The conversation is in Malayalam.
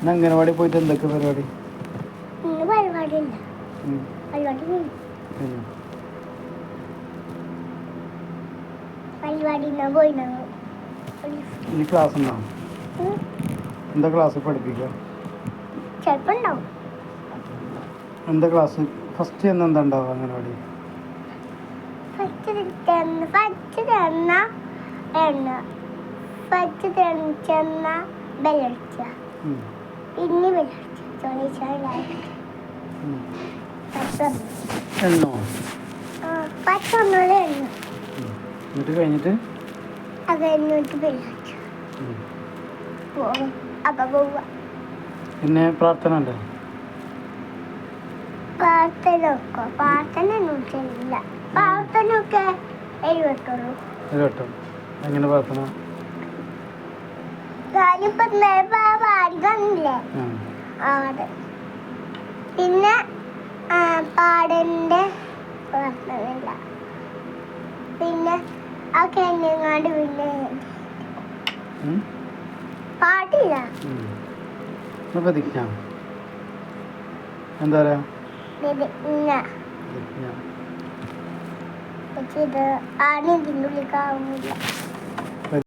ഇന്ന് അംഗനവാടി പോയിട്ട് എന്തൊക്കെ പരിപാടി? ഇനി ക്ലാസ് ഉണ്ടാവും എന്താ ക്ലാസ് പഠിപ്പിക്കുക എന്താ ക്ലാസ് ഫസ്റ്റ് എന്ന് എന്താ ഉണ്ടാവുക അംഗനവാടി? ഫസ്റ്റ് ചെന്ന എണ്ണ. ഫസ്റ്റ് ചെന്ന എണ്ണോ. എന്നിട്ട് കഴിഞ്ഞിട്ട്? പിന്നെ പ്രാർത്ഥന ഉണ്ടോ? പ്രാർത്ഥന പ്രാർത്ഥന പ്രാർത്ഥന ഒക്കെ എഴുപത്തുള്ളൂ ഒരു എങ്ങനെ പ്രാർത്ഥന? ഞാനിപ്പോ ഇന്നലെ പാ- പാടി തന്നില്ലേ ആ. അത്. പിന്നെ ആ, പാടന്റെ പിന്നെ ആ കെഞ്ഞങ്ങാണ്ട് പിന്നെ. പാടില്ല. പ്രതിജ്ഞ എന്താ പറയാ? ഇന്ന പ്രതിജ്ഞ പക്ഷെ ഇത് ആരും